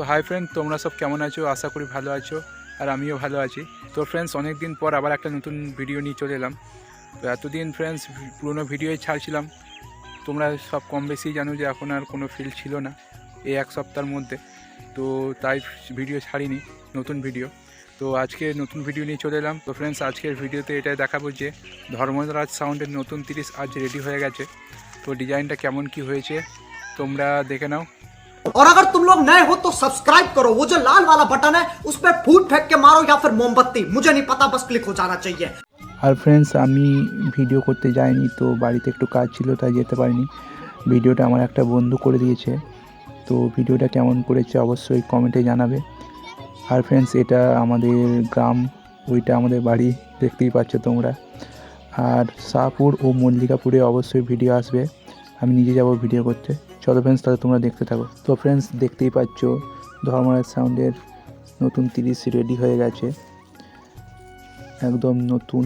তো hi friend তোমরা সব কেমন আছো? আশা করি ভালো আছো আর আমিও ভালো আছি। তো ফ্রেন্ডস অনেক দিন পর আবার একটা নতুন ভিডিও নিয়ে চলে এলাম। তো এতদিন ফ্রেন্ডস পুরোনো ভিডিওই ছাড়ছিলাম। তোমরা সব কম বেশি জানো যে এখন আর কোনো ফিল ছিল না, এই এক সপ্তাহের মধ্যে। তো তাই ভিডিও ছাড়িনি, নতুন ভিডিও তো আজকে নতুন ভিডিও নিয়ে চলে এলাম। তো ফ্রেন্ডস আজকের ভিডিওতে এটাই দেখাবো যে ধর্মরাজ সাউন্ডের নতুন তিরিশ আজ রেডি হয়ে গেছে। তো ডিজাইনটা কেমন কি হয়েছে, তোমরা দেখে নাও। और अगर तुम लोग नए हो तो सब्सक्राइब करो वो जो लाल वाला बटन है उस पर फूट फेंक के मारो या फिर मोमबत्ती मुझे नहीं पता बस क्लिक हो जाना चाहिए আর ফ্রেন্ডস আমি ভিডিও করতে যাইনি তো বাড়িতে একটু কাজ ছিল তাই যেতে পারিনি ভিডিওটা আমার একটা বন্ধু করে দিয়েছে তো ভিডিওটা কেমন করেছে অবশ্যই কমেন্টে জানাবে আর ফ্রেন্ডস এটা আমাদের গ্রাম ওইটা আমাদের বাড়ি দেখতেই পাচ্ছ তোমরা আর শাহপুর ও মল্লিকাপুরে অবশ্যই ভিডিও আসবে আমি নিজে যাব ভিডিও করতে চলো ফ্রেন্ডস তাহলে তোমরা দেখতে থাকো। তো ফ্রেন্ডস দেখতেই পাচ্ছ, ধর্মরাজ সাউন্ডের নতুন তিরিশ রেডি হয়ে গেছে। একদম নতুন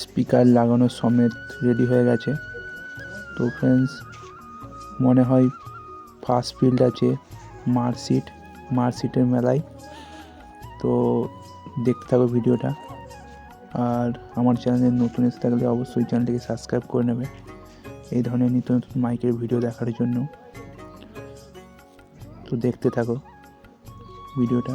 স্পিকার লাগানো সমেত রেডি হয়ে গেছে। তো ফ্রেন্ডস মনে হয় ফার্স্ট ফিল্ড আছে মার্কশিট মার্কশিটের মেলায়। তো দেখতে থাকো ভিডিওটা আর আমার চ্যানেলে নতুন এসে থাকলে অবশ্যই চ্যানেলটিকে সাবস্ক্রাইব করে নেবে। এই ধরনের নিত্য নতুন মাইকের ভিডিও দেখার জন্য। তো দেখতে থাকো ভিডিওটা।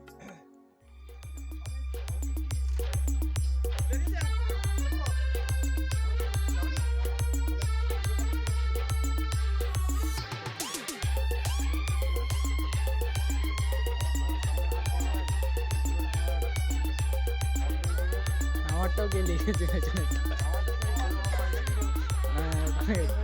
আমারটাও গেলে গেছে হ্যাঁ